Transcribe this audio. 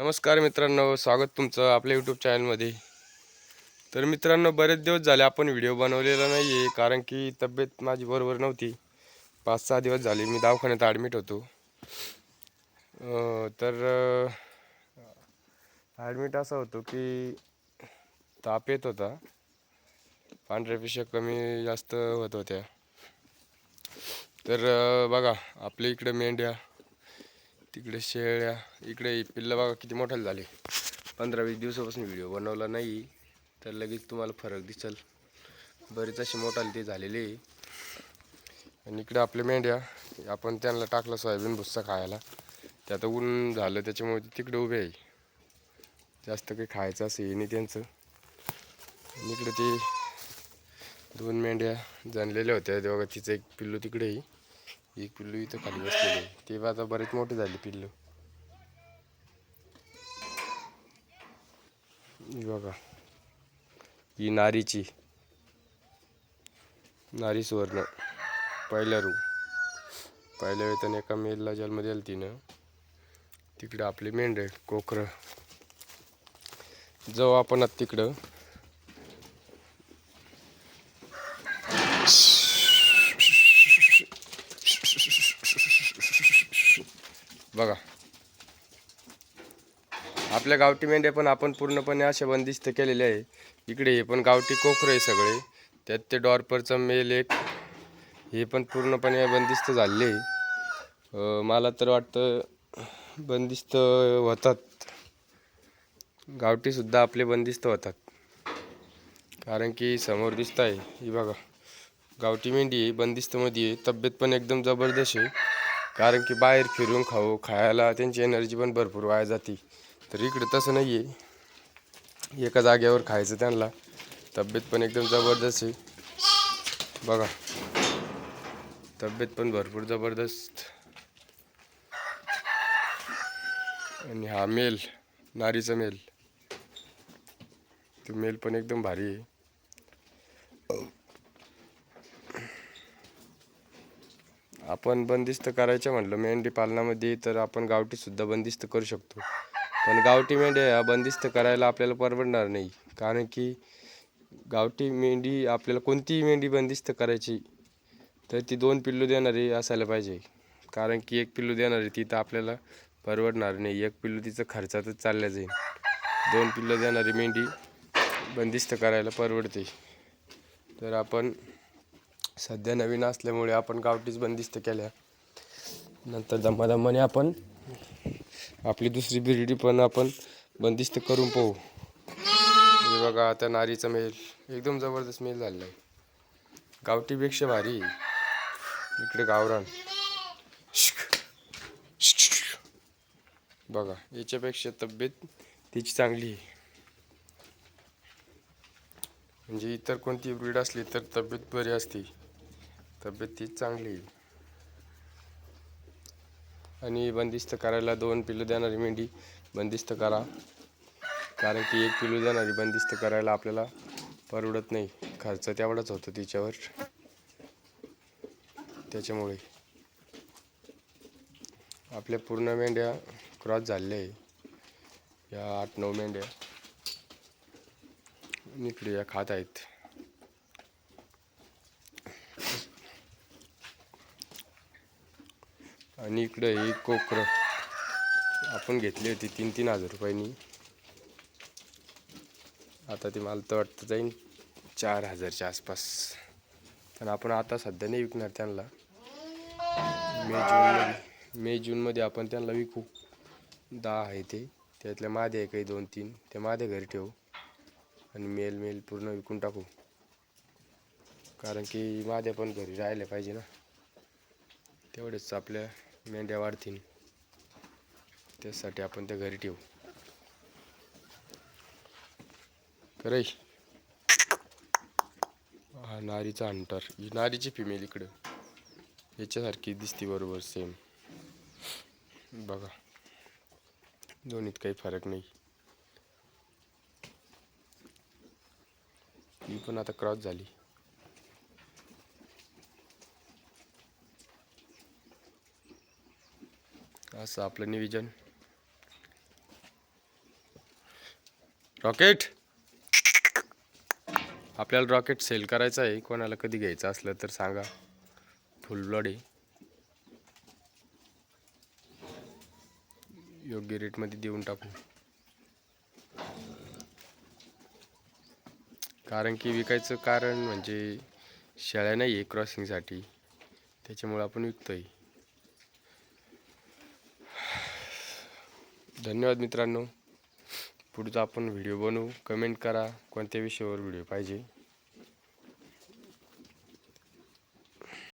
नमस्कार मित्रांनो स्वागत तुमचं आपल्या यूट्यूब चॅनलमध्ये तर मित्रांनो बरेच दिवस झाले आपण व्हिडिओ बनवलेला नाही आहे कारण की तब्येत माझी बरोबर नव्हती. पाच सहा दिवस झाले मी दवाखान्यात ॲडमिट होतो. तर ॲडमिट असा होतो की ताप येत होता. पांढऱ्या पिशा कमी जास्त होत होत्या. तर बघा आपल्या इकडे मेंढ्या तिकडे शेळ्या इकडे पिल्लं बघा किती मोठ्याला झाले. पंधरा वीस दिवसापासून व्हिडिओ बनवला नाही तर लगेच तुम्हाला फरक दिसल. बरेच असे मोठाले ते झालेले आहे. आणि इकडे आपल्या मेंढ्या आपण त्यांना टाकलं सोयाबीन भुस्सा खायला. ते आता ऊन झालं त्याच्यामुळे ते तिकडे उभे आहे. जास्त काही खायचं असं हे नाही त्यांचं. आणि इकडे ते दोन मेंढ्या जणलेल्या होत्या तेव्हा तिचं एक पिल्लू तिकडे आहे. एक पिल्लू इथं खाली बसलेलं ते आता बरेच मोठे झाले पिल्लू. बघा. ही नारीची. नारी सुवर्ण. पहिल्या रू पहिल्या वेळेला एका मेलला जन्म दिला तिनं. तिकडं आपले मेंढे कोकरं. जाऊ आपण आता तिकडं. बघा. आपल्या गावठी मेंढ्या पण आपण पूर्णपणे अशा बंदिस्त केलेले आहे. इकडे हे पण गावठी कोकरं आहे सगळे. त्यात ते डॉर्परचा मेल एक. हे पण पूर्णपणे बंदिस्त झालेले मला तर वाटतं बंदिस्त होतात. गावठीसुद्धा आपले बंदिस्त होतात. कारण की समोर दिसत आहे ही बघा. गावठी मेंढी आहे बंदिस्तमध्ये आहे. तब्येत पण एकदम जबरदस्त आहे. कारण की बाहेर फिरून खाऊ खायला त्यांची एनर्जी पण भरपूर वाया जाते. तर इकडे तसं नाही आहे एका जागेवर खायचं त्यांना. तब्येत पण एकदम जबरदस्त आहे. बघा. तब्येत पण भरपूर जबरदस्त. आणि हा मेल नारीचा मेल. तो मेल पण एकदम भारी आहे. आपण बंदिस्त करायचं म्हटलं मेंढी पालनामध्ये तर आपण गावठी सुद्धा बंदिस्त करू शकतो. पण गावठी मेंढ्या ह्या बंदिस्त करायला आपल्याला परवडणार नाही. कारण की गावठी मेंढी आपल्याला कोणतीही मेंढी बंदिस्त करायची तर ती दोन पिल्लू देणारी असायला पाहिजे. कारण की एक पिल्लू देणारी ती तर आपल्याला परवडणार नाही. एक पिल्लू तिचं खर्चातच चालल्या जाईल. दोन पिल्लू देणारी मेंढी बंदिस्त करायला परवडते. तर आपण सध्या नवीन असल्यामुळे आपण गावठीच बंदिस्त केल्या. नंतर दमादमाने आपण आपली दुसरी बिर्डी पण आपण बंदिस्त करून पाहू. हे बघा आता नारीचा मेल एकदम जबरदस्त मेल झालेला आहे. गावठीपेक्षा भारी. आहे. इकडे गावरान. बघा याच्यापेक्षा तब्येत तिची चांगली आहे. म्हणजे इतर कोणती ब्रीड असली तर तब्येत बरी असते. तब्येत तीच चांगली. आहे आणि बंदिस्त करायला दोन पिलू देणारी मेंढी बंदिस्त करा. कारण की एक पिलू देणारी बंदिस्त करायला आपल्याला परवडत नाही. खर्च तेवढाच होतो तिच्यावर. त्याच्यामुळे. आपल्या पूर्ण मेंढ्या क्रॉस झालेल्या आहे. या आठ नऊ मेंढ्या. इकडे या खात आहेत. आणि इकडे ही कोकर आपण घेतली होती तीन तीन हजार रुपयांनी. आता ती मला तर वाटतं जाईन चार हजारच्या आसपास. पण आपण आता सध्या नाही विकणार त्यांना. मे जूनमध्ये मे जूनमध्ये आपण त्यांना विकू. दहा आहे ते. त्यातल्या मादे आहे काही दोन तीन ते मादे घरी ठेवू. आणि मेल मेल पूर्ण विकून टाकू. कारण की माझ्या पण घरी राहिले पाहिजे ना. तेवढेच आपल्या मेंढ्या वाढतील. त्यासाठी आपण त्या घरी ठेवू. करे हा नारीचा अंटर ही नारीची फिमेल इकडं. याच्यासारखी दिसते बरोबर सेम बघा. दोन्हीत काही फरक नाही. ही पण आता क्रॉस झाली. असं आपलं निविजन. रॉकेट! आपल्याला रॉकेट सेल करायचं आहे. कोणाला कधी घ्यायचं असलं तर सांगा. फुल ब्लॉड आहे. योग्य रेटमध्ये देऊन टाकू. कारण की विकायचं कारण म्हणजे शेळ्या नाही आहे क्रॉसिंगसाठी. त्याच्यामुळं आपण विकतोय. धन्यवाद मित्रांनो. पुढचा आपण व्हिडिओ बनवू. कमेंट करा. कोणत्या विषयावर व्हिडिओ पाहिजे?